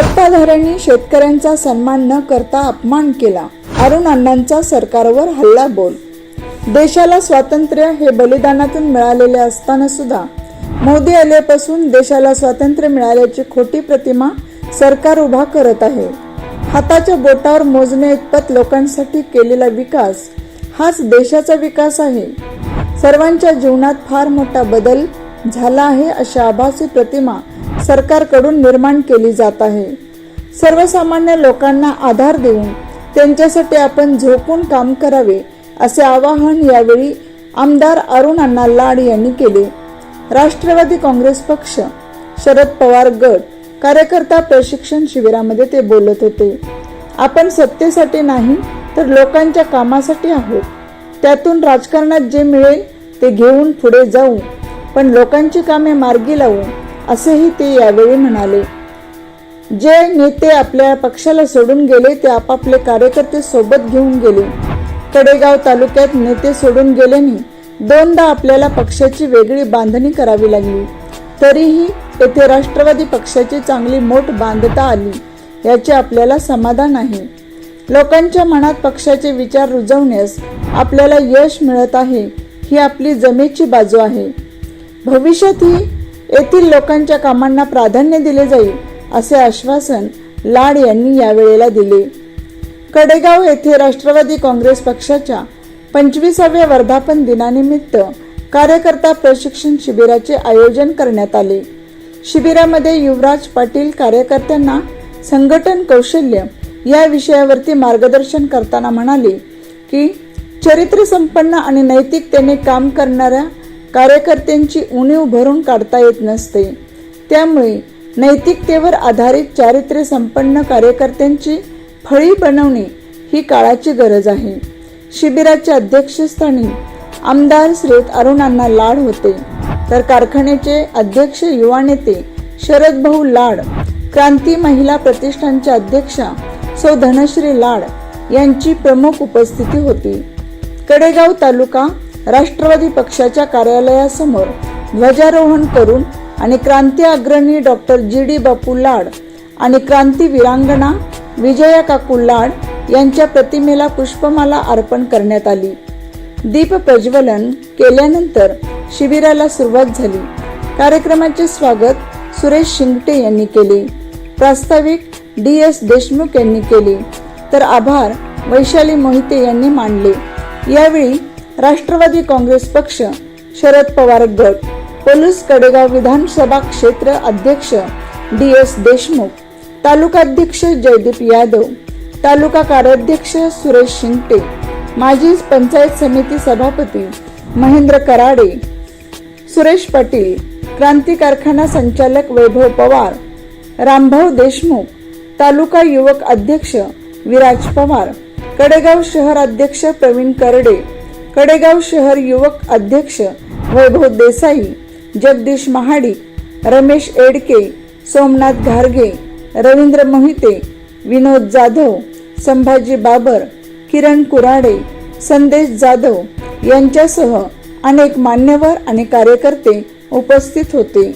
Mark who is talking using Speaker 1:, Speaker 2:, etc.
Speaker 1: सत्ताधाऱ्यांनी शेतकऱ्यांचा सन्मान न करता अपमान केला. अरुण अण्णांचा सरकारवर हल्ला बोल. देशाला स्वातंत्र्य हे बलिदानातून मिळालेले असताना सुद्धा मोदी आल्यापासून देशाला स्वातंत्र्य मिळाल्याची खोटी प्रतिमा सरकार उभा करत आहे. हाताच्या बोटावर मोजणे इतपत लोकांसाठी केलेला विकास हाच देशाचा विकास आहे. सर्वांच्या जीवनात फार मोठा बदल झाला आहे अशा आभासी प्रतिमा सरकारकडून निर्माण केली जात आहे. सर्वसामान्य लोकांना आधार देऊन त्यांच्यासाठी आपण झोपून काम करावे असे आवाहन यावेळी आमदार अरुण अण्णा लाड यांनी केले. राष्ट्रवादी काँग्रेस पक्ष शरद पवार गट कार्यकर्ता प्रशिक्षण शिबिरामध्ये ते बोलत होते. आपण सत्तेसाठी नाही तर लोकांच्या कामासाठी आहोत. त्यातून राजकारणात जे मिळेल ते घेऊन पुढे जाऊ. पण लोकांची कामे मार्गी लावू असेही ते यावेळी म्हणाले. जे नेते आपल्या पक्षाला सोडून गेले ते आपापले कार्यकर्ते सोबत घेऊन गेले. कडेगाव तालुक्यात नेते सोडून गेल्याने दोनदा आपल्याला पक्षाची वेगळी बांधणी करावी लागली. तरीही येथे राष्ट्रवादी पक्षाची चांगली मोठ बांधता आली याचे आपल्याला समाधान आहे. लोकांच्या मनात पक्षाचे विचार रुजवण्यास आपल्याला यश मिळत आहे ही आपली जमेची बाजू आहे. भविष्यात ही येथील लोकांच्या कामांना प्राधान्य दिले जाईल असे आश्वासन लाड यांनी यावेळेला दिले. कडेगाव येथे राष्ट्रवादी काँग्रेस पक्षाच्या पंचवीसाव्या वर्धापन दिनानिमित्त कार्यकर्ता प्रशिक्षण शिबिराचे आयोजन करण्यात आले. शिबिरामध्ये युवराज पाटील कार्यकर्त्यांना संघटन कौशल्य या विषयावरती मार्गदर्शन करताना म्हणाले की चरित्र संपन्न आणि नैतिकतेने काम करणाऱ्या कार्यकर्त्यांची उणीव भरून काढता येत नसते. त्यामुळे नैतिकतेवर आधारित चारित्र्य संपन्न कार्यकर्त्यांची फळी बनवणे ही काळाची गरज आहे. शिबिराच्या अध्यक्षस्थानी आमदार श्रेत अरुणांना लाड होते. तर कारखान्याचे अध्यक्ष युवा नेते शरद भाऊ लाड क्रांती महिला प्रतिष्ठानच्या अध्यक्षा सौ धनश्री लाड यांची प्रमुख उपस्थिती होती. कडेगाव तालुका राष्ट्रवादी पक्षाच्या कार्यालयासमोर ध्वजारोहण करून आणि क्रांती अग्रणी डॉक्टर जी डी बापू लाड आणि क्रांती विरांगणा विजया काकू लाड यांच्या प्रतिमेला पुष्पमाला अर्पण करण्यात आली. दीप प्रज्वलन केल्यानंतर शिबिराला सुरुवात झाली. कार्यक्रमाचे स्वागत सुरेश शिंगटे यांनी केले. प्रास्ताविक डी एस देशमुख यांनी केले. तर आभार वैशाली मोहिते यांनी मानले यावेळी राष्ट्रवादी काँग्रेस पक्ष शरद पवार गट पोलीस कडेगाव विधानसभा क्षेत्र अध्यक्ष डी एस देशमुख तालुकाध्यक्ष जयदीप यादव तालुका कार्याध्यक्ष सुरेश शिंगटे माजी पंचायत समिती सभापती महेंद्र कराडे सुरेश पाटील क्रांती कारखाना संचालक वैभव पवार रामभाऊ देशमुख तालुका युवक अध्यक्ष विराज पवार कडेगाव शहर अध्यक्ष प्रवीण करडे कडेगाव शहर युवक अध्यक्ष वैभव देसाई जगदीश महाडिक रमेश एडके सोमनाथ घारगे रवींद्र मोहिते विनोद जाधव संभाजी बाबर किरण कुराडे संदेश जाधव यांच्यासह अनेक मान्यवर आणि कार्यकर्ते उपस्थित होते.